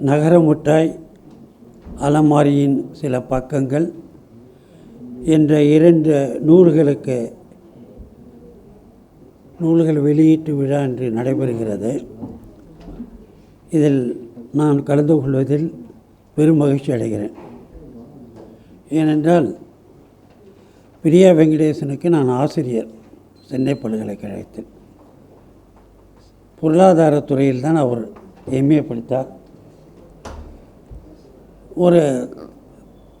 நகர முட்டாய் அலமாரியின் சில பக்கங்கள் என்ற இரண்டு நூல்களுக்கு நூல்கள் வெளியீட்டு விழா இன்று நடைபெறுகிறது. இதில் நான் கலந்து கொள்வதில் பெரும் மகிழ்ச்சி அடைகிறேன். ஏனென்றால் பிரியா வெங்கடேசனுக்கு நான் ஆசிரியர் சென்னை பல்கலைக்கழகத்தில். பொருளாதாரத்துறையில் தான் அவர் எம்ஏ படித்தார். ஒரு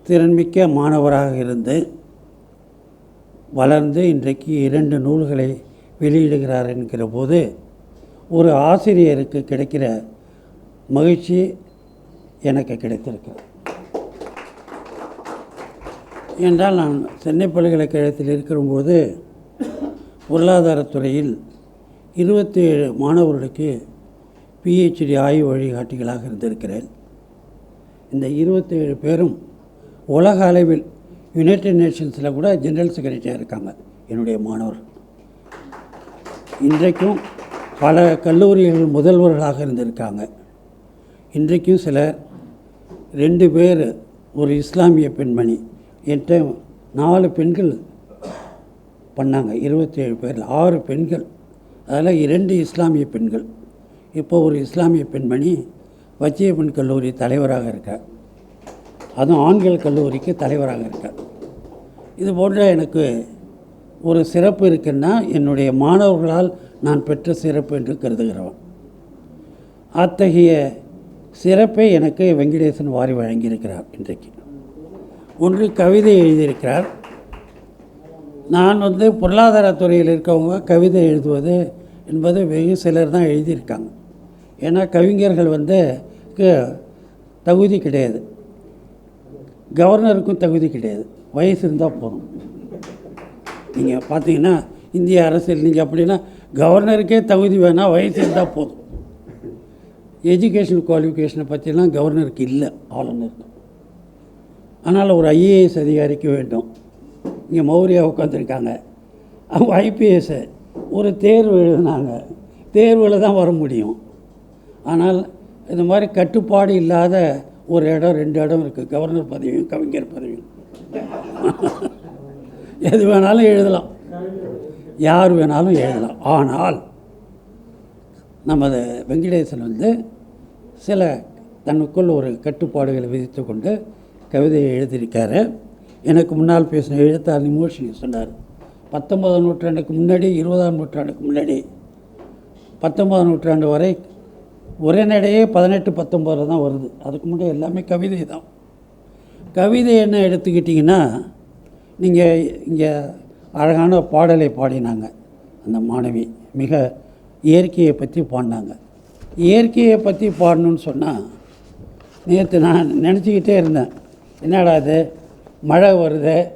திறன்மிக்க மாணவராக இருந்து வளர்ந்து இன்றைக்கு இரண்டு நூல்களை வெளியிடுகிறார் என்கிற போது ஒரு ஆசிரியருக்கு கிடைக்கிற மகிழ்ச்சி எனக்கு கிடைத்திருக்கிறது. என்றால் நான் சென்னை பல்கலைக்கழகத்தில் இருக்கிறபோது பொருளாதாரத்துறையில் இருபத்தி ஏழு மாணவர்களுக்கு பிஹெச்டி ஆய்வு வழிகாட்டிகளாக இருந்திருக்கிறேன். இந்த இருபத்தேழு பேரும் உலக அளவில் யுனைடெட் நேஷன்ஸில் கூட ஜெனரல் செக்ரட்டரியாக இருக்காங்க என்னுடைய மாணவர். இன்றைக்கும் பல கல்லூரிகள் முதல்வர்களாக இருந்திருக்காங்க. இன்றைக்கும் சிலர் ரெண்டு பேர் ஒரு இஸ்லாமிய பெண்மணி என்கிட்ட நாலு பெண்கள் பண்ணாங்க இருபத்தேழு பேரில். ஆறு பெண்கள் அதில் இரண்டு இஸ்லாமிய பெண்கள். இப்போ ஒரு இஸ்லாமிய பெண்மணி வச்சியப்பன் கல்லூரி தலைவராக இருக்கார். அதுவும் ஆண்கள் கல்லூரிக்கு தலைவராக இருக்கார். இது போன்ற எனக்கு ஒரு சிறப்பு இருக்குன்னா என்னுடைய மாணவர்களால் நான் பெற்ற சிறப்பு என்று கருதுகிறவன். அத்தகைய சிறப்பை எனக்கு வெங்கடேசன் வாரி வழங்கியிருக்கிறார் இன்றைக்கு. ஒன்று கவிதை எழுதியிருக்கிறார். நான் வந்து பொருளாதாரத்துறையில் இருக்கவங்க கவிதை எழுதுவது என்பது வெகு சிலர் தான் எழுதியிருக்காங்க. ஏன்னா கவிஞர்கள் வந்து தகுதி கிடையாது. கவர்னருக்கும் தகுதி கிடையாது. வயசு இருந்தால் போதும். நீங்கள் பார்த்தீங்கன்னா இந்திய அரசியல் நீங்கள் அப்படின்னா கவர்னருக்கே தகுதி வேணால் வயசு இருந்தால் போதும். எஜுகேஷன் குவாலிஃபிகேஷனை பற்றிலாம் கவர்னருக்கு இல்லை ஆளுநருக்கு. ஆனால் ஒரு ஐஏஎஸ் அதிகாரிக்கு வேண்டும். இங்கே மௌரியா உட்காந்துருக்காங்க அவங்க ஐபிஎஸ்ஸு ஒரு தேர்வு எழுதினாங்க. தேர்வில் தான் வர முடியும். ஆனால் இந்த மாதிரி கட்டுப்பாடு இல்லாத ஒரு இடம் ரெண்டு இடம் இருக்குது கவர்னர் பதவியும் கவிஞர் பதவியும். எது வேணாலும் எழுதலாம். யார் வேணாலும் எழுதலாம். ஆனால் நமது வெங்கடேசன் வந்து சில தனக்குள் ஒரு கட்டுப்பாடுகளை விதித்து கொண்டு கவிதையை எழுதியிருக்காரு. எனக்கு முன்னால் பேசின எழுத்தாளர் நிமோஷினி சொன்னார் பத்தொன்பதாம் நூற்றாண்டுக்கு முன்னாடி இருபதாம் நூற்றாண்டுக்கு முன்னாடி பத்தொன்பதாம் நூற்றாண்டு வரை ஒரே நடையே பதினெட்டு பத்தொம்போது தான் வருது. அதுக்கு முன்னாடி எல்லாமே கவிதை தான். கவிதை என்ன எடுத்துக்கிட்டிங்கன்னா நீங்கள் இங்கே அழகான பாடலை பாடினாங்க. அந்த மாணவி மிக இயற்கையை பற்றி பாடினாங்க. இயற்கையை பற்றி பாடணும்னு சொன்னால் நேற்று நான் நினச்சிக்கிட்டே இருந்தேன். என்னடா இது? மழை வருது.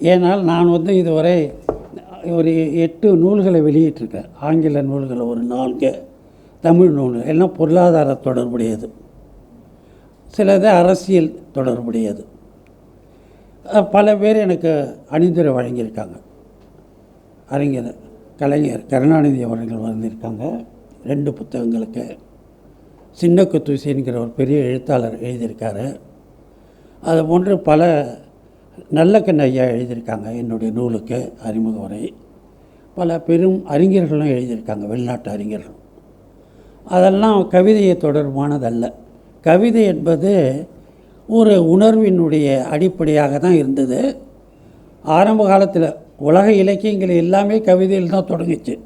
ஏனால் நான் வந்து இதுவரை ஒரு எட்டு நூல்களை வெளியிட்டிருக்கேன். ஆங்கில நூல்களை ஒரு நான்கு. தமிழ் நூல் எல்லாம் பொருளாதார தொடர்புடையது. சிலது அரசியல் தொடர்புடையது. பல பேர் எனக்கு அணிந்துரை வழங்கியிருக்காங்க. அறிஞர் கலைஞர் கருணாநிதி அவர்கள் வந்திருக்காங்க. ரெண்டு புத்தகங்களுக்கு. சின்ன குத்துசிங்கிற ஒரு பெரிய எழுத்தாளர் எழுதியிருக்காரு. அது போன்று பல நல்ல ஐயா எழுதியிருக்காங்க என்னுடைய நூலுக்கு அறிமுக உரை பல பெரும் அறிஞர்களும் எழுதியிருக்காங்க வெளிநாட்டு அறிஞர்களும். அதெல்லாம் கவிதையை தொடர்பானதல்ல. கவிதை என்பது ஒரு உணர்வினுடைய அடிப்படையாக தான் இருந்தது. ஆரம்ப காலத்தில் உலக இலக்கியங்கள் எல்லாமே கவிதையில் தான் தொடங்குச்சு.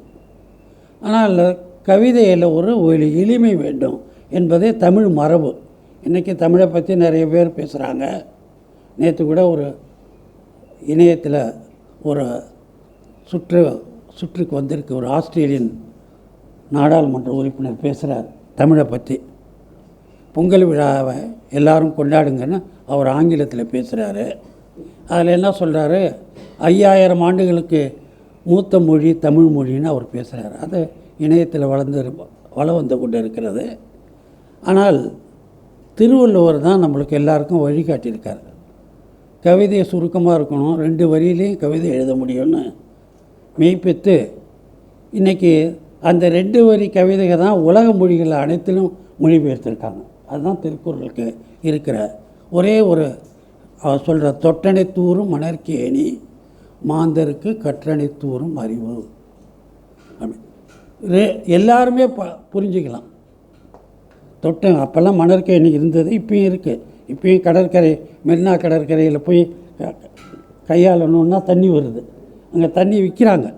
ஆனால் கவிதையில் ஒரு ஒரு எளிமை வேண்டும் என்பதே தமிழ் மரபு. இன்றைக்கி தமிழை பற்றி நிறைய பேர் பேசுகிறாங்க நேற்று கூட ஒரு இணையத்தில் ஒரு சுற்று சுற்றுக்கு வந்திருக்கு ஒரு ஆஸ்திரேலியன் நாடாளுமன்ற உறுப்பினர் பேசுகிறார் தமிழை பற்றி பொங்கல் விழாவை எல்லாரும் கொண்டாடுங்கன்னு அவர் ஆங்கிலத்தில் பேசுகிறாரு அதில் என்ன சொல்கிறாரு ஐயாயிரம் ஆண்டுகளுக்கு மூத்த மொழி தமிழ் மொழின்னு அவர் பேசுகிறார் அது இணையத்தில் வளர்ந்து வள வந்து கொண்டு இருக்கிறது. ஆனால் திருவள்ளுவர் தான் நம்மளுக்கு எல்லாருக்கும் வழிகாட்டியிருக்கார் கவிதையை சுருக்கமாக இருக்கணும் ரெண்டு வரியிலையும் கவிதை எழுத முடியும்னு மெய்ப்பித்து இன்றைக்கி அந்த ரெண்டு வரி கவிதைகள் தான் உலக மொழிகள் அனைத்திலும் மொழிபெயர்த்திருக்காங்க. அதுதான் திருக்குறளுக்கு இருக்கிற ஒரே ஒரு அவர் சொல்கிற தொட்டனை தூரும் மணற்கேணி மாந்தருக்கு கற்றனை தூரும் அறிவு. அப்படி. ரே- எல்லாருமே ப புரிஞ்சுக்கலாம். தொட்ட அப்போல்லாம் மணற்கேணி இருந்தது இப்பயும் இருக்குது இப்பயும் கடற்கரை மெரினா கடற்கரையில் போய் க- கையாளணுன்னா தண்ணி வருது. அங்கே தண்ணி விற்கிறாங்க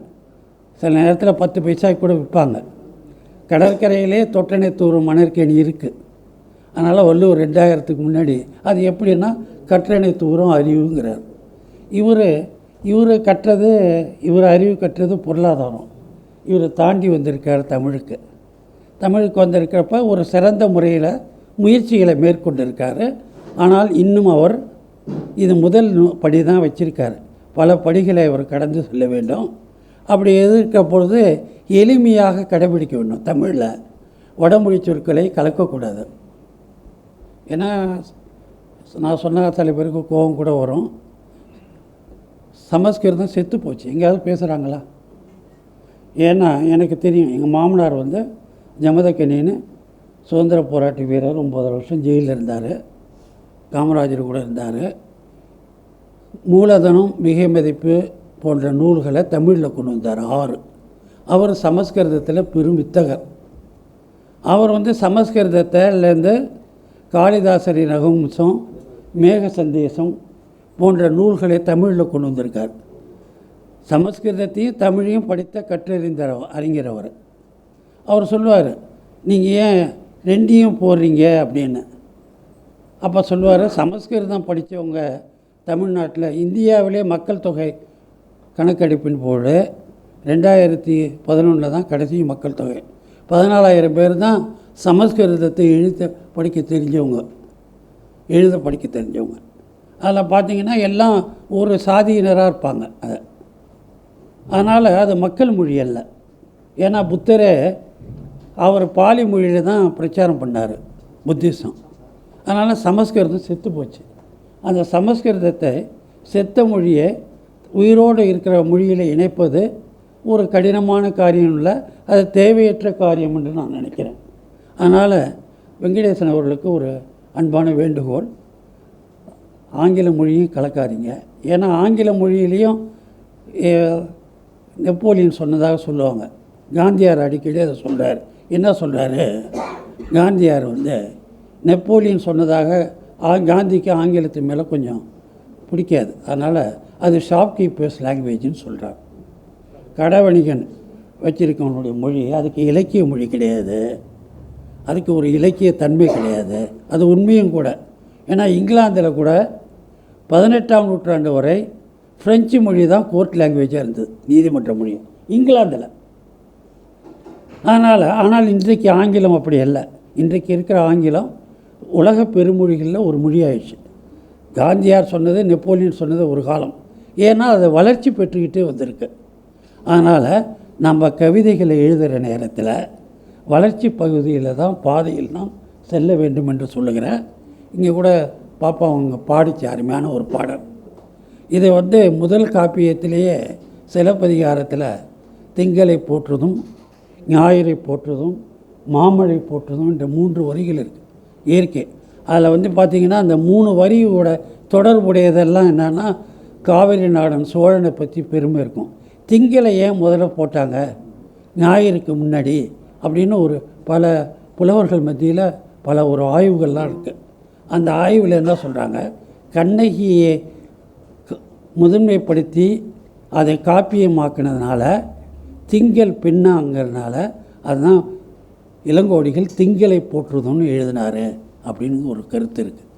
சில நேரத்தில் பத்து பைசாக்கு கூட விற்பாங்க கடற்கரையிலே தொட்டனை தூரும் மணற்கேணி இருக்குது அதனால் வள்ளுவர் ரெண்டாயிரத்துக்கு முன்னாடி அது எப்படின்னா கற்றணை தூரம் அறிவுங்கிறார். இவர் இவர் கற்றது இவர் அறிவு கற்றது பொருளாதாரம். இவர் தாண்டி வந்திருக்கார் தமிழுக்கு. தமிழுக்கு வந்திருக்கிறப்ப ஒரு சிறந்த முறையில் முயற்சிகளை மேற்கொண்டிருக்காரு. ஆனால் இன்னும் அவர் இது முதல் படி தான் வச்சுருக்கார். பல படிகளை அவர் கடந்து செல்ல வேண்டும். அப்படி எதிர்க்க பொழுது எளிமையாக கடைபிடிக்க வேணும் தமிழில் வடமொழி சொற்களை கலக்கக்கூடாது. ஏன்னா நான் சொன்ன சில பேருக்கு கோபம் கூட வரும். சமஸ்கிருதம் செத்து போச்சு. எங்கேயாவது பேசுகிறாங்களா ஏன்னா எனக்கு தெரியும் எங்கள் மாமனார் வந்து ஜமதக்கனின்னு சுதந்திர போராட்ட வீரர் ஒம்பது வருஷம் ஜெயிலில் இருந்தார். காமராஜர் கூட இருந்தார். மூலதனம் மிக மதிப்பு போன்ற நூல்களை தமிழில் கொண்டு வந்தார் ஆறு. அவர் சமஸ்கிருதத்தில் பெரும் வித்தகர். அவர் வந்து சமஸ்கிருதத்திலேருந்து காளிதாசரி ரகுவம்சம் மேக சந்தேசம் போன்ற நூல்களை தமிழில் கொண்டு வந்திருக்கார். சமஸ்கிருதத்தையும் தமிழையும் படித்த கற்றறிந்த அறிஞர் அவர். அவர் சொல்லுவார் நீங்கள் ஏன் ரெண்டையும் போடுறீங்க? அப்படின்னு. அப்போ சொல்லுவார் சமஸ்கிருதம் படித்தவங்க தமிழ்நாட்டில் இந்தியாவிலே மக்கள் தொகை கணக்கெடுப்பின் போது ரெண்டாயிரத்தி பதினொன்றில் தான் கடைசி மக்கள் தொகை. பதினாலாயிரம் பேர் தான் சமஸ்கிருதத்தை எழுத படிக்க தெரிஞ்சவங்க. எழுத படிக்க தெரிஞ்சவங்க. அதில் பார்த்தீங்கன்னா எல்லாம் ஒரு சாதியினராக இருப்பாங்க அது. அதனால் அது மக்கள் மொழி அல்ல. ஏன்னா புத்தரே அவர் பாலி மொழியில் தான் பிரச்சாரம் பண்ணார் புத்திசம். அதனால் சமஸ்கிருதம் செத்து போச்சு. அந்த சமஸ்கிருதத்தை செத்த மொழியை உயிரோடு இருக்கிற மொழியில் இணைப்பது ஒரு கடினமான காரியம் இல்லை அது தேவையற்ற காரியம் என்று நான் நினைக்கிறேன். அதனால் வெங்கடேசன் அவர்களுக்கு ஒரு அன்பான வேண்டுகோள். ஆங்கில மொழியும் கலக்காதீங்க. ஏன்னா ஆங்கில மொழியிலையும் நெப்போலியன் சொன்னதாக சொல்லுவாங்க. காந்தியார் அடிக்கடி அதை சொல்கிறார் என்ன சொல்கிறாரு காந்தியார் வந்து நெப்போலியன் சொன்னதாக காந்திக்கு ஆங்கிலத்து மேலே கொஞ்சம் பிடிக்காது. அதனால் அது ஷாப்கீப்பர்ஸ் லாங்குவேஜ்னு சொல்கிறார் கடை வணிகன் வச்சிருக்கவனுடைய மொழி அதுக்கு இலக்கிய மொழி கிடையாது. அதுக்கு ஒரு இலக்கிய தன்மை கிடையாது. அது உண்மையும் கூட. ஏன்னா இங்கிலாந்தில் கூட பதினெட்டாம் நூற்றாண்டு வரை ஃப்ரெஞ்சு மொழி தான் கோர்ட் லாங்குவேஜாக இருந்தது நீதிமன்ற மொழி. இங்கிலாந்தில். அதனால் ஆனால் இன்றைக்கு ஆங்கிலம் அப்படி இல்லை இன்றைக்கு இருக்கிற ஆங்கிலம் உலக பெருமொழிகளில் ஒரு மொழி ஆயிடுச்சு காந்தியார் சொன்னது நெப்போலியன் சொன்னது ஒரு காலம். ஏன்னா அது வளர்ச்சி பெற்றுக்கிட்டே வந்திருக்கு. அதனால் நம்ம கவிதைகளை எழுதுகிற நேரத்தில் வளர்ச்சி பகுதியில் தான் பாதையில் தான் செல்ல வேண்டும் என்று சொல்லுகிறேன் இங்கே கூட பாப்பா அவங்க பாடிச்சு அருமையான ஒரு பாடல். இதை வந்து முதல் காப்பியத்திலேயே சிலப்பதிகாரத்தில் திங்களை போற்றுதும் ஞாயிறை போற்றுதும் மாமழை போற்றுதும் என்ற மூன்று வரிகள் இருக்குது இயற்கை. அதில் வந்து பார்த்திங்கன்னா அந்த மூணு வரியோட தொடர்புடையதெல்லாம் என்னென்னா காவிரி நாடன் சோழனை பற்றி பெருமை இருக்கும். திங்களை ஏன் முதல்ல போட்டாங்க? ஞாயிறுக்கு முன்னாடி அப்படின்னு ஒரு பல புலவர்கள் மத்தியில் பல ஒரு ஆய்வுகள்லாம் இருக்குது அந்த ஆய்வில் என்ன சொல்கிறாங்க கண்ணகியை முதன்மைப்படுத்தி அதை காப்பியமாக்குனதுனால திங்கள் பின்னாங்கிறதுனால அதுதான் இளங்கோடிகள் திங்களை போற்றுதும்னு எழுதினாரு அப்படின்னு ஒரு கருத்து இருக்குது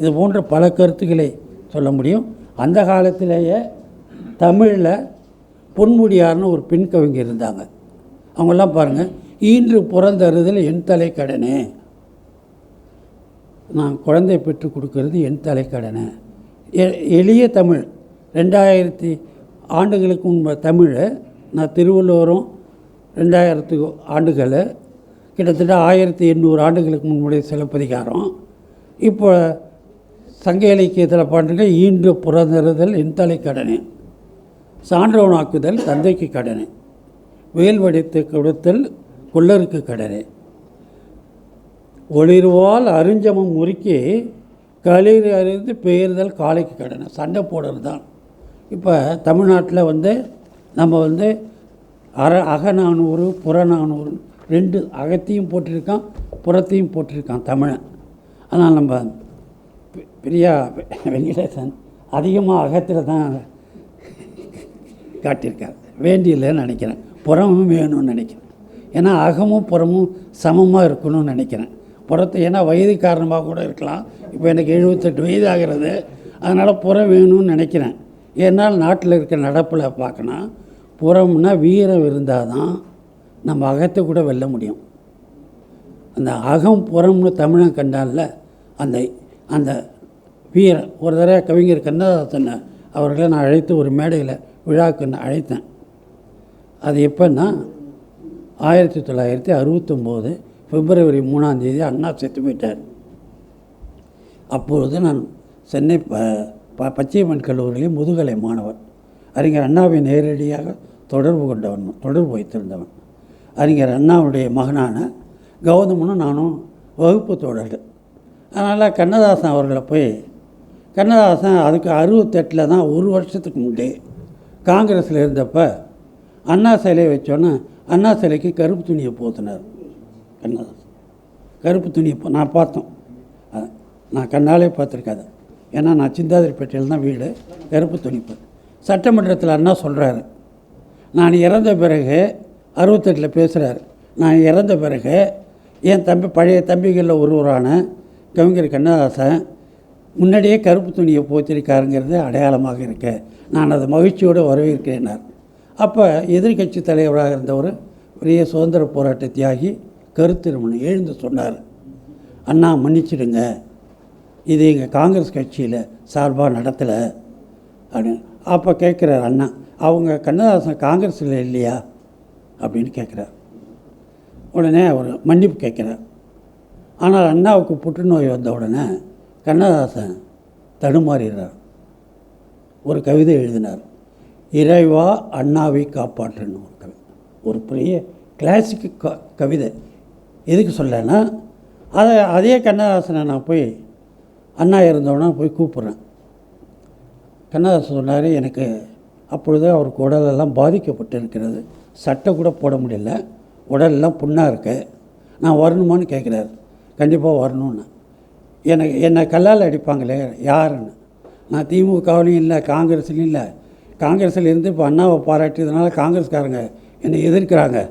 இது போன்ற பல கருத்துக்களை சொல்ல முடியும். அந்த காலத்திலேயே தமிழில் பொன்முடியார்னு ஒரு பெண் கவிஞர் இருந்தாங்க. அவங்கெல்லாம் பாருங்கள் ஈன்று புறந்தறுதல் என் தலை கடனே. நான் குழந்தை பெற்று கொடுக்கறது என் தலைக்கடனை எ- எளிய தமிழ். ரெண்டாயிரத்தி ஆண்டுகளுக்கு முன்பு தமிழை நான் திருவள்ளுவரும் ரெண்டாயிரத்து ஆண்டுகள் கிட்டத்தட்ட ஆயிரத்தி எண்ணூறு ஆண்டுகளுக்கு முன்னுடைய சிலப்பதிகாரம். இப்போ சங்க இலக்கியத்தில் பாட்டுங்க ஈன்று புறந்திருதல் இன்தலை கடனே. சான்றவனாக்குதல் தந்தைக்கு கடனே. வேல் வடித்து கொடுத்தல் குள்ளருக்கு கடனே. ஒளிர்வால் அருஞ்சமம் முறுக்கி களிர் அறிந்து பெயர்தல் காலைக்கு கடனை. சண்டை போடுறது தான் இப்போ தமிழ்நாட்டில் வந்து நம்ம வந்து அற அகநானூறு புறநானூறு ரெண்டு அகத்தையும் போட்டிருக்கான் புறத்தையும் போட்டிருக்கான் தமிழன். ஆனால் நம்ம பிரியா வெங்கடேசன் அதிகமாக அகத்தில் தான் காட்டியிருக்கார். வேண்டியில்லைன்னு நினைக்கிறேன். புறமும் வேணும்னு நினைக்கிறேன். ஏன்னா அகமும் புறமும் சமமாக இருக்கணும்னு நினைக்கிறேன். புறத்து ஏன்னா வயது காரணமாக கூட இருக்கலாம். இப்போ எனக்கு எழுபத்தெட்டு வயது ஆகிறது. அதனால் புறம் வேணும்னு நினைக்கிறேன். ஏன்னால் நாட்டில் இருக்க நடப்பில் பார்க்கணும் புறம்னா வீரம் இருந்தால் தான் நம்ம அகத்தை கூட வெல்ல முடியும். அந்த அகம் புறம்னு தமிழன் கண்டான்ல அந்த அந்த வீரன் ஒரு தடவை கவிஞர் கண்ணதாசன் அவர்களை நான் அழைத்து ஒரு மேடையில் விழாவுக்கு நான் அழைத்தேன். அது எப்போன்னா ஆயிரத்தி தொள்ளாயிரத்தி அறுபத்தொம்போது பிப்ரவரி மூணாந்தேதி அண்ணா செத்து போயிட்டார். அப்பொழுது நான் சென்னை ப ப பச்சையம்மன் கல்லூரியில் முதுகலை மாணவர். அறிஞர் அண்ணாவை நேரடியாக தொடர்பு கொண்டவன் தொடர்பு வைத்திருந்தவன். அறிஞர் அண்ணாவுடைய மகனான கௌதமனும் நானும் வகுப்பு தோழர்கள். அதனால் கண்ணதாசன் அவர்களை போய் கண்ணதாசன் அதுக்கு அறுபத்தெட்டில் தான் ஒரு வருஷத்துக்கு முன்னே காங்கிரஸில் இருந்தப்போ அண்ணா சிலையை வச்சோன்னே அண்ணா சிலைக்கு கருப்பு துணியை போத்தினார் கண்ணதாசன். கருப்பு துணியை போ நான் பார்த்தோம். நான் கண்ணாலே பார்த்துருக்காது. ஏன்னா நான் சிந்தாதிரிப்பேட்டையில் தான் வீடு கருப்பு துணி போ சட்டமன்றத்தில் அண்ணா சொல்கிறாரு நான் இறந்த பிறகு அறுபத்தெட்டில் பேசுகிறார் நான் இறந்த பிறகு என் தம்பி பழைய தம்பிகளில் ஒருவரான கவிஞர் கண்ணதாசன் முன்னாடியே கருப்பு துணியை போத்திருக்காருங்கிறது அடையாளமாக இருக்க. நான் அதை மகிழ்ச்சியோடு வரவேற்கிறேனார். அப்போ எதிர்க்கட்சி தலைவராக இருந்தவர் பெரிய சுதந்திர போராட்ட தியாகி கருத்திருமன் எழுந்து சொன்னார் அண்ணா மன்னிச்சிடுங்க. இது எங்கள் காங்கிரஸ் கட்சியில் சார்பாக நடத்தலை. அப்படின்னு. அப்போ கேட்குறாரு அண்ணா அவங்க கண்ணதாசன் காங்கிரஸில் இல்லையா? அப்படின்னு கேட்குறார். உடனே அவர் மன்னிப்பு கேட்குறார். ஆனால் அண்ணாவுக்கு புற்றுநோய் வந்த உடனே கண்ணதாசன் தடுமாறினார். ஒரு கவிதை எழுதினார் இறைவா அண்ணாவை காப்பாற்றணும் ஒரு கவிதை ஒரு பெரிய கிளாசிக் க கவிதை. எதுக்கு சொல்லனா அதை அதே கண்ணதாசனை நான் போய் அண்ணா இருந்தவொடனே போய் கூப்பிட்றேன். கண்ணதாசன் சொன்னார் எனக்கு அப்பொழுது அவருக்கு உடலெல்லாம் பாதிக்கப்பட்டு இருக்கிறது. சட்டை கூட போட முடியல. உடலெல்லாம் புண்ணாக இருக்கு. நான் வரணுமான்னு கேட்குறாரு கண்டிப்பாக வரணும்னு. எனக்கு என்னை கல்லால் அடிப்பாங்களே யாருன்னு. நான் திமுகவிலையும் இல்லை காங்கிரஸ்லையும் இல்லை. காங்கிரஸில் இருந்து இப்போ அண்ணாவை பாராட்டியதுனால காங்கிரஸ்காரங்க என்னை எதிர்க்கிறாங்க.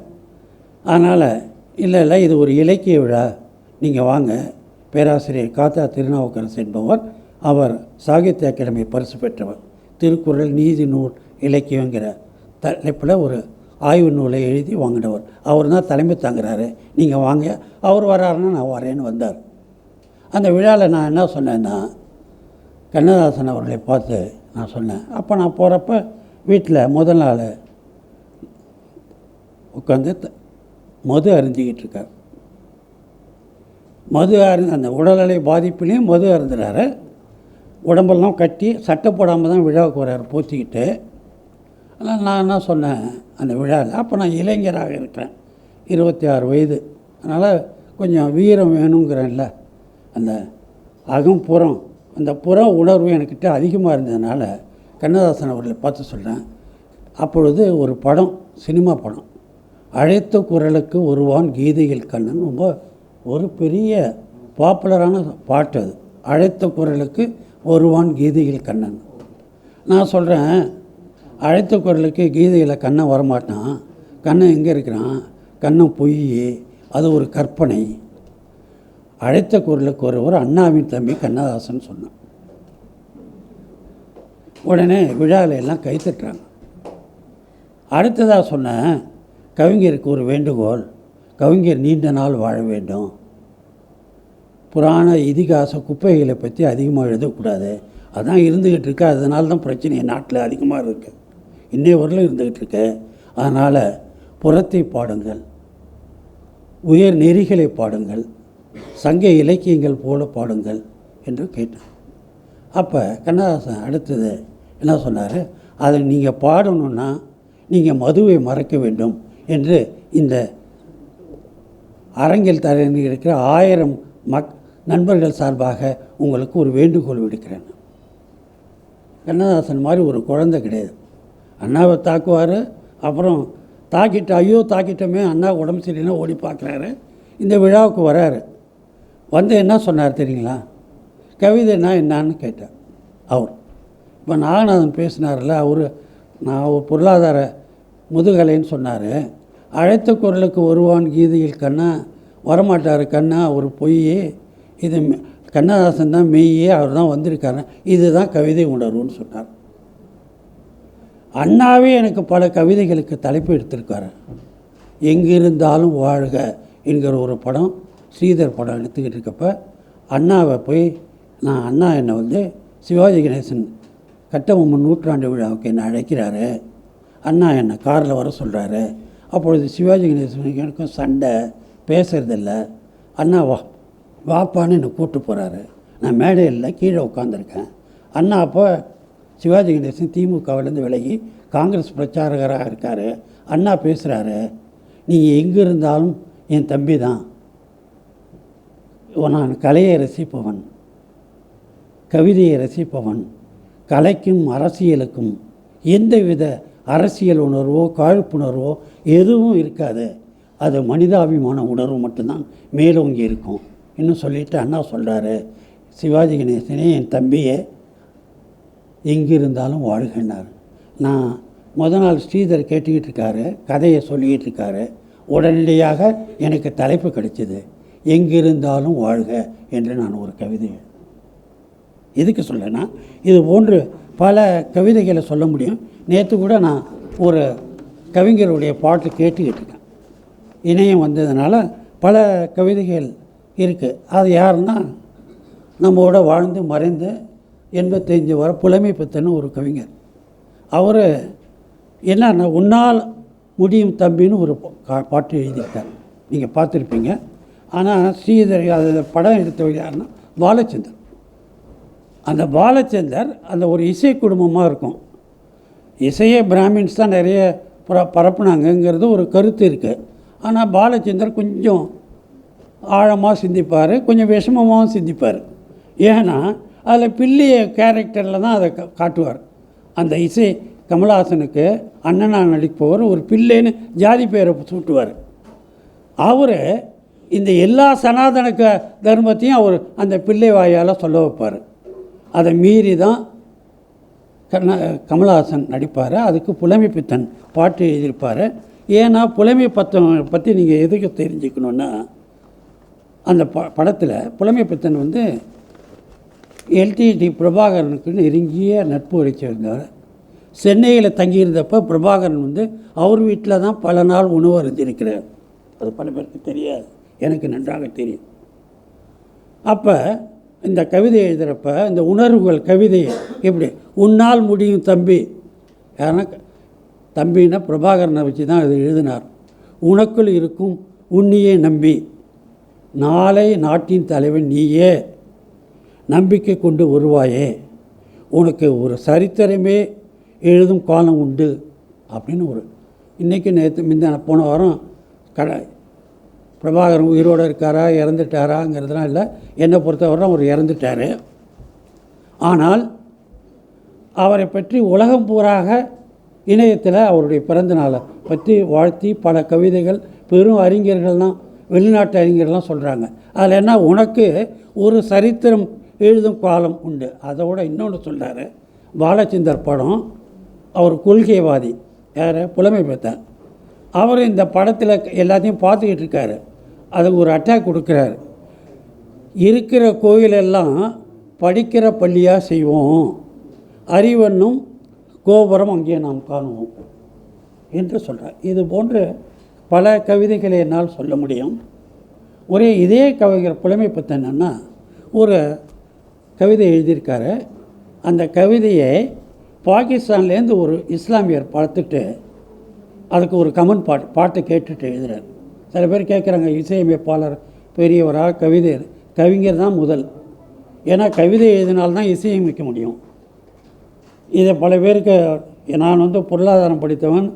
அதனால் இல்லை இல்லை இது ஒரு இலக்கிய விழா. நீங்கள் வாங்க. பேராசிரியர் காத்தா திருநாவுக்கரசு என்பவர் அவர் சாகித்ய அகாடமி பரிசு பெற்றவர். திருக்குறள் நீதி நூல் இலக்கியங்கிற தலைப்பில் ஒரு ஆய்வு நூலை எழுதி வாங்கினவர். அவர் தான் தலைமை தாங்குறாரு. நீங்கள் வாங்க. அவர் வராருன்னா நான் வரேன்னு வந்தார். அந்த விழாவில் நான் என்ன சொன்னேன்னா கண்ணதாசன் அவர்களை பார்த்து நான் சொன்னேன். அப்போ நான் போகிறப்ப வீட்டில் முதல் நாள் உட்காந்து த- மது அருந்திக்கிட்டு இருக்கார். மது அருந்து அந்த உடல்நிலை பாதிப்புலேயும் மது அருந்துறாரு. உடம்பெல்லாம் கட்டி சட்டை போடாமல் தான் விழாவுக்கு வர்றார். பூத்திக்கிட்டு ஆனால் நான் என்ன சொன்னேன்? அந்த விழாவில் அப்போ நான் இளைஞராக இருக்கிறேன். இருபத்தி ஆறு வயது. அதனால் கொஞ்சம் வீரம் வேணுங்கிறேன்ல. அந்த அகம் புறம் அந்த புற உணர்வு என்கிட்ட அதிகமாக இருந்ததுனால கண்ணதாசன் அவர்களை பார்த்து சொல்கிறேன் அப்பொழுது ஒரு படம் சினிமா படம். அழைத்த குரலுக்கு ஒருவான் கீதையில் கண்ணன். ரொம்ப ஒரு பெரிய பாப்புலரான பாட்டு அது. அழைத்த குரலுக்கு ஒருவான் கீதையில் கண்ணன். நான் சொல்கிறேன் அழைத்த குரலுக்கு கீதையில் கண்ணன் வரமாட்டான். கண்ணன் எங்கே இருக்கிறான்? கண்ணன் பொய் அது ஒரு கற்பனை. அழைத்த குரலுக்கு ஒருவர் அண்ணாவின் தம்பி கண்ணதாசன் சொன்னான். உடனே விழாவில் எல்லாம் கைத்தட்டுறாங்க அடுத்ததாக சொன்னேன் கவிஞருக்கு ஒரு வேண்டுகோள். கவிஞர் நீண்ட நாள் வாழ வேண்டும். புராண இதிகாச குப்பைகளை பற்றி அதிகமாக எழுதக்கூடாது. அதான் இருந்துக்கிட்டு இருக்கு. அதனால தான் பிரச்சனை. நாட்டில் அதிகமாக இருக்குது இன்னைய வரலும் இருந்துக்கிட்டு இருக்கு அதனால் புறத்தை பாடுங்கள். உயர் நெறிகளை பாடுங்கள். சங்க இலக்கியங்கள் போல பாடுங்கள் என்று கேட்டேன் அப்போ கண்ணதாசன் அடுத்தது என்ன சொன்னார்? அதை நீங்கள் பாடணுன்னா நீங்கள் மதுவை மறக்க வேண்டும் என்று இந்த அரங்கில் தரங்கி இருக்கிற ஆயிரம் மக் நண்பர்கள் சார்பாக உங்களுக்கு ஒரு வேண்டுகோள் விடுக்கிறேன். கண்ணதாசன் மாதிரி ஒரு குழந்தை கிடையாது. அண்ணாவை தாக்குவார். அப்புறம் தாக்கிட்டு ஐயோ தாக்கிட்டோமே அண்ணா உடம்பு சரியில்லைன்னா ஓடி பார்க்குறாரு. இந்த விழாவுக்கு வராரு. வந்து என்ன சொன்னார் தெரியுங்களா? கவிதைனா என்னான்னு கேட்டார் அவர். இப்போ நாகநாதன் பேசினார்ல அவர் நான் ஒரு பொருளாதார முதுகலைன்னு சொன்னார். அழைத்த குரலுக்கு வருவான் கீதையில் கண்ணா வரமாட்டார் கண்ணா அவர் பொய் இது கண்ணதாசன் தான் மெய்யே அவர் தான் வந்திருக்காரு. இதுதான் கவிதை உணர்வுன்னு சொன்னார். அண்ணாவே எனக்கு பல கவிதைகளுக்கு தலைப்பு எடுத்திருக்காரு. எங்கிருந்தாலும் வாழ்க என்கிற ஒரு படம் ஸ்ரீதர் படம் எடுத்துக்கிட்டு இருக்கப்ப அண்ணாவை போய் நான் அண்ணா என்னை வந்து சிவாஜி கணேசன் கட்டபொம்மன் நூற்றாண்டு விழாவுக்கு என்னை அழைக்கிறாரு. அண்ணா என்னை காரில் வர சொல்கிறாரு அப்பொழுது சிவாஜி கணேசனுக்கு எனக்கும் சண்டை பேசுறதில்ல. அண்ணா வா வாப்பான்னு என்னை கூப்பிட்டு போகிறாரு நான் மேடையில் கீழே உட்காந்துருக்கேன் அண்ணா அப்போ சிவாஜி கணேசன் திமுகவிலேருந்து விலகி காங்கிரஸ் பிரச்சாரகராக இருக்கார். அண்ணா பேசுகிறாரு நீங்கள் எங்கே இருந்தாலும் என் தம்பி தான். நான் கலையை ரசிப்பவன். கவிதையை ரசிப்பவன். கலைக்கும் அரசியலுக்கும் எந்தவித அரசியல் உணர்வோ காழ்ப்புணர்வோ எதுவும் இருக்காது. அது மனிதாபிமான உணர்வு மட்டும்தான். மேலோங்கி இருக்கும். இன்னும் சொல்லிட்டு அண்ணா சொல்கிறாரு சிவாஜி கணேசனே என் தம்பியை எங்கிருந்தாலும் வாழ்கின்றார். நான் முத நாள் ஸ்ரீதர் கேட்டுக்கிட்டு இருக்காரு கதையை சொல்லிக்கிட்டு இருக்காரு உடனடியாக எனக்கு தலைப்பு கிடைச்சிது. எங்கிருந்தாலும் வாழ்க என்று நான் ஒரு கவிதை எதுக்கு சொல்லனா இது போன்று பல கவிதைகளை சொல்ல முடியும். நேற்று கூட நான் ஒரு கவிஞருடைய பாட்டு கேட்டுக்கிட்டு இருக்கேன் இணையம் வந்ததுனால பல கவிதைகள் இருக்குது அது யாருன்னா நம்மோட வாழ்ந்து மறைந்து எண்பத்தஞ்சு வர புலமை பித்தன்னு ஒரு கவிஞர். அவர் என்னன்னா உன்னால் முடியும் தம்பின்னு ஒரு கா பாட்டு எழுதியிருக்கார். நீங்கள் பார்த்துருப்பீங்க. ஆனால் ஸ்ரீதர் அது படம் எடுத்தவர் யாருன்னா பாலச்சந்தர். அந்த பாலச்சந்தர் அந்த ஒரு இசை குடும்பமாக இருக்கும். இசையே பிராமின்ஸ் தான் நிறைய புற பரப்புனாங்கங்கிறது ஒரு கருத்து இருக்குது ஆனால் பாலச்சந்தர் கொஞ்சம் ஆழமாக சிந்திப்பார் கொஞ்சம் விஷமமாகவும் சிந்திப்பார். ஏன்னா அதில் பிள்ளைய கேரக்டரில் தான் அதை காட்டுவார். அந்த இசை கமலஹாசனுக்கு அண்ணனா நடிப்பவர் ஒரு பிள்ளைன்னு ஜாதி பேரை சூட்டுவார். அவர் இந்த எல்லா சனாதன க தர்மத்தையும் அவர் அந்த பிள்ளை வாயால் சொல்ல வைப்பார். அதை மீறி தான் கண்ண கமலஹாசன் நடிப்பார். அதுக்கு புலமை பித்தன் பாட்டு எழுதியிருப்பார். ஏன்னா புலமை பத்தம் பற்றி நீங்கள் எதுக்கு தெரிஞ்சுக்கணுன்னா அந்த ப படத்தில் புலமை பித்தன் வந்து எல்டிடி பிரபாகரனுக்கு நெருங்கிய நட்பு வச்சிருந்தார் சென்னையில் தங்கியிருந்தப்போ பிரபாகரன் வந்து அவர் வீட்டில் தான் பல நாள் உணவு அருந்திருக்கிறார் அது பல பேருக்கு தெரியாது. எனக்கு நன்றாக தெரியும். அப்போ இந்த கவிதை எழுதுகிறப்ப இந்த உணர்வுகள் கவிதை எப்படி? உன்னால் முடியும் தம்பி. ஏன்னா தம்பின்னா பிரபாகரனை வச்சு தான் இது எழுதினார். உனக்குள் இருக்கும் உன்னியே நம்பி. நாளை நாட்டின் தலைவன் நீயே. நம்பிக்கை கொண்டு வருவாயே? உனக்கு ஒரு சரித்திரமே எழுதும் காலம் உண்டு. அப்படின்னு ஒரு இன்றைக்கி நேற்று முந்தின போன வாரம் கடை பிரபாகரன் உயிரோடு இருக்காரா இறந்துட்டாராங்கிறதுலாம் இல்லை. என்னை பொறுத்தவரை அவர் இறந்துட்டார். ஆனால் அவரை பற்றி உலகம் பூராக இணையத்தில் அவருடைய பிறந்த நாளை பற்றி வாழ்த்தி பல கவிதைகள் பெரும் அறிஞர்கள்லாம் வெளிநாட்டு அறிஞர்கள்லாம் சொல்கிறாங்க அதில் என்ன உனக்கு ஒரு சரித்திரம் எழுதும் காலம் உண்டு. அதோட இன்னொன்று சொல்கிறாரு பாலச்சந்தர் படம் அவர் கொள்கைவாதி. யார்? புலமை பெற்றார் அவர் இந்த படத்தில் எல்லாத்தையும் பார்த்துக்கிட்டு இருக்காரு. அதுக்கு ஒரு அட்டாக் கொடுக்குறாரு. இருக்கிற கோயிலெல்லாம் படிக்கிற பள்ளியாக செய்வோம். அறிவென்னும் கோபுரம் அங்கே நாம் காணுவோம் என்று சொல்கிறார் இது போன்று பல கவிதைகளை என்னால் சொல்ல முடியும். ஒரே இதே கவிஞர் புலமை என்னென்னா ஒரு கவிதை எழுதியிருக்காரு. அந்த கவிதையை பாகிஸ்தான்லேருந்து ஒரு இஸ்லாமியர் பார்த்துட்டு அதுக்கு ஒரு கமன் பாட்டு பாட்டை கேட்டுட்டு எழுதுறாரு. சில பேர் கேட்குறாங்க இசையமைப்பாளர் பெரியவராக கவிதை கவிஞர் தான் முதல். ஏன்னா கவிதை எழுதினால்தான் இசையமைக்க முடியும். இதை பல பேருக்கு நான் வந்து பொருளாதாரம் படித்தவன்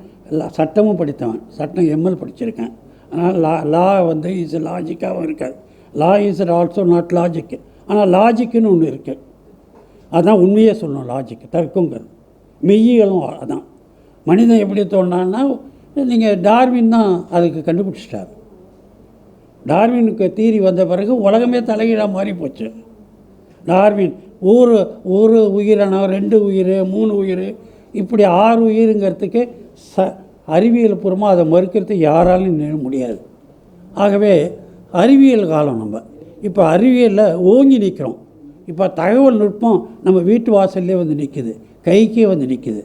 சட்டமும் படித்தவன் சட்டம் எம்எல் படிச்சிருக்கேன். ஆனால் லா லா வந்து இஸ் லாஜிக்காகவும் இருக்காது. Law is also not logic ஆனால் லாஜிக்குன்னு ஒன்று இருக்குது அதான் உண்மையே சொல்லணும் லாஜிக் தர்க்கங்கிறது. மெய்யியலும் அதான். மனிதன் எப்படி தோணான்னா நீங்கள் டார்வின் தான் அதுக்கு கண்டுபிடிச்சிட்டார். டார்வினுக்கு தீரி வந்த பிறகு உலகமே தலைகீழாக மாறி போச்சு டார்வின் ஒரு ஒரு உயிரினம் ரெண்டு உயிர் மூணு உயிர் இப்படி ஆறு உயிருங்கிறதுக்கு ச அறிவியல் பூர்வமாக அதை மறுக்கிறதுக்கு யாராலும் நினைக்க முடியாது. ஆகவே அறிவியல் காலம் நம்ம. இப்போ அறிவியலில் ஓங்கி நிற்கிறோம் இப்போ தகவல் நுட்பம் நம்ம வீட்டு வாசல்லே வந்து நிற்குது கைக்கே வந்து நிற்கிது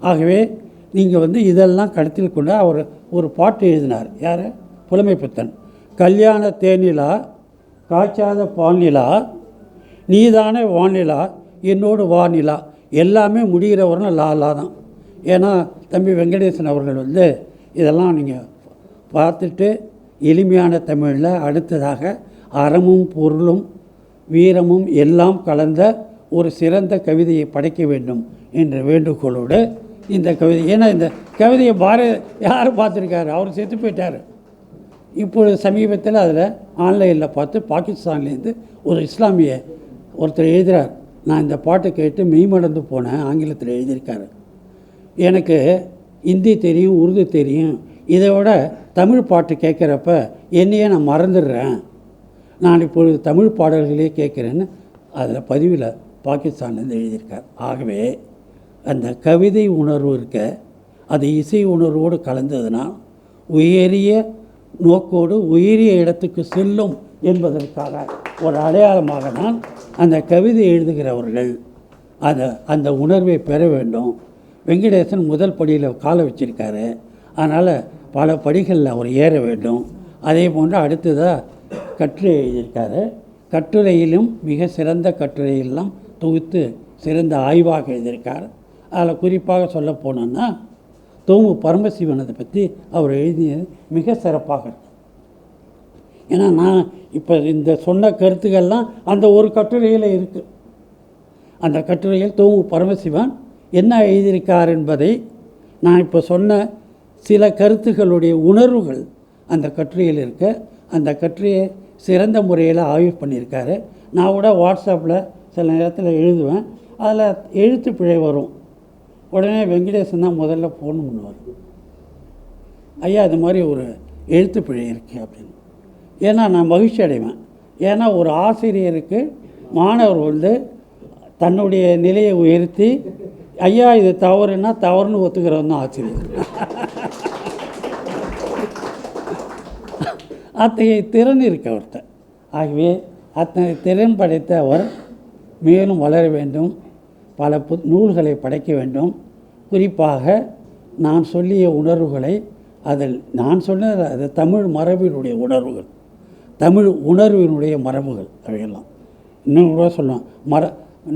ஆகவே நீங்கள் வந்து இதெல்லாம் கருத்தில் கொண்டு அவர் ஒரு பாட்டு எழுதினார். யார்? புலமைப்புத்தன். கல்யாண தேனிலா காய்ச்சாத பால்நிலா நீதானே வானிலா என்னோடு வானிலா எல்லாமே முடிகிற லாலா தான். ஏன்னா தம்பி வெங்கடேசன் அவர்கள் வந்து இதெல்லாம் நீங்கள் பார்த்துட்டு எளிமையான தமிழில் அடுத்ததாக அறமும் பொருளும் வீரமும் எல்லாம் கலந்த ஒரு சிறந்த கவிதையை படைக்க வேண்டும் என்ற வேண்டுகோளோடு இந்த கவிதை ஏன்னா இந்த கவிதையை பாரு யார் பார்த்துருக்காரு? அவர் செத்து போயிட்டார். இப்பொழுது சமீபத்தில் அதில் ஆன்லைனில் பார்த்து பாகிஸ்தான்லேருந்து ஒரு இஸ்லாமிய ஒருத்தர் எழுதுகிறார் நான் இந்த பாட்டை கேட்டு மெய்மடந்து போனேன் ஆங்கிலத்தில் எழுதியிருக்காரு. எனக்கு ஹிந்தி தெரியும் உருது தெரியும். இதை விட தமிழ் பாட்டு கேட்குறப்ப என்னையே நான் மறந்துடுறேன். நான் இப்பொழுது தமிழ் பாடல்களே கேட்குறேன்னு அதில் பதிவில் பாகிஸ்தான்லேருந்து எழுதியிருக்கார். ஆகவே அந்த கவிதை உணர்வு இருக்க அது இசை உணர்வோடு கலந்ததுன்னா உயரிய நோக்கோடு உயரிய இடத்துக்கு செல்லும் என்பதற்காக ஒரு அடையாளமாக தான் அந்த கவிதை எழுதுகிறவர்கள் அதை அந்த உணர்வை பெற வேண்டும். வெங்கடேசன் முதல் படியில் காலை வச்சிருக்காரு. அதனால் பல படிகளில் அவர் ஏற வேண்டும். அதே போன்று அடுத்ததாக கட்டுரை எழுதியிருக்காரு. கட்டுரையிலும் மிக சிறந்த கட்டுரையெல்லாம் தொகுத்து சிறந்த ஆய்வாக எழுதியிருக்கார். அதில் குறிப்பாக சொல்ல போனோன்னா தோமு பரமசிவனதை பற்றி அவர் எழுதியது மிக சிறப்பாக இருக்கு. ஏன்னா நான் இப்போ இந்த சொன்ன கருத்துக்கள்லாம் அந்த ஒரு கட்டுரையில் இருக்குது அந்த கட்டுரையில் தோமு பரமசிவன் என்ன எழுதியிருக்கார் என்பதை நான் இப்போ சொன்ன சில கருத்துக்களுடைய உணர்வுகள் அந்த கட்டுரையில் இருக்க. அந்த கட்டுரையை சிறந்த முறையில் ஆய்வு பண்ணியிருக்காரு. நான் கூட வாட்ஸ்அப்பில் சில நேரத்தில் எழுதுவேன். அதில் எழுத்து பிழை வரும். உடனே வெங்கடேசன் தான் முதல்ல ஃபோன் பண்ணுவார். ஐயா இது மாதிரி ஒரு எழுத்து பிழை இருக்கு அப்படின்னு. ஏன்னா நான் மகிழ்ச்சி அடைவேன். ஏன்னா ஒரு ஆசிரியருக்கு மாணவர் வந்து தன்னுடைய நிலையை உயர்த்தி ஐயா இது தவறுன்னா தவறுன்னு ஒத்துக்கிறவன் தான் ஆசிரியர். அத்தகைய திறன் இருக்க அவர்கிட்ட. ஆகவே அத்தனை திறன் படைத்த அவர் மேலும் வளர வேண்டும். பல பு நூல்களை படைக்க வேண்டும். குறிப்பாக நான் சொல்லிய உணர்வுகளை அதில் நான் சொன்னது அது தமிழ் மரபினுடைய உணர்வுகள். தமிழ் உணர்வினுடைய மரபுகள் அவையெல்லாம். இன்னும் கூட சொல்லலாம். மர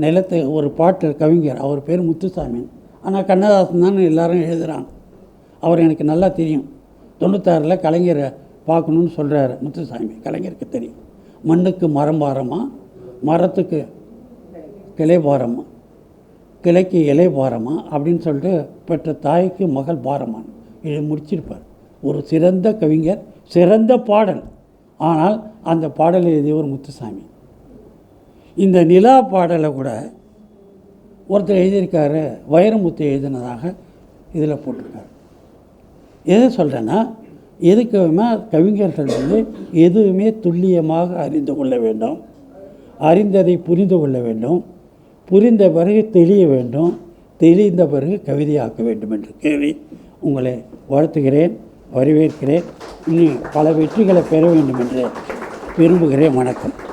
நிலத்தை ஒரு பாட்டில் கவிஞர் அவர் பேர் முத்துசாமி. ஆனால் கண்ணதாசன் தான் எல்லாரும் எழுதுகிறாங்க அவர் எனக்கு நல்லா தெரியும். தொண்ணூத்தாறில் கலைஞரை பார்க்கணுன்னு சொல்கிறாரு முத்துசாமி கலைஞருக்கு தெரியும். மண்ணுக்கு மரம் பாரமா? மரத்துக்கு கிளை பாரமா? கிளைக்கு இலை பாரமா? அப்படின்னு சொல்லிட்டு பெற்ற தாய்க்கு மகள் பாரமான் இதை முடிச்சிருப்பார். ஒரு சிறந்த கவிஞர் சிறந்த பாடல். ஆனால் அந்த பாடலை எழுதியவர் முத்துசாமி. இந்த நிலா பாடலை கூட ஒருத்தர் எழுதியிருக்காரு வைரமுத்து எழுதினதாக இதில் போட்டிருக்காரு. எதை சொல்கிறேன்னா எதுக்குமே கவிஞர்கள் வந்து எதுவுமே துல்லியமாக அறிந்து கொள்ள வேண்டும். அறிந்ததை புரிந்து கொள்ள வேண்டும். புரிந்த பிறகு தெளிய வேண்டும். தெளிந்த பிறகு கவிதையாக்க வேண்டும் என்று கேள்வி உங்களை வாழ்த்துகிறேன் வரவேற்கிறேன். இன்னும் பல வெற்றிகளை பெற வேண்டும் என்று விரும்புகிறேன். வணக்கம்.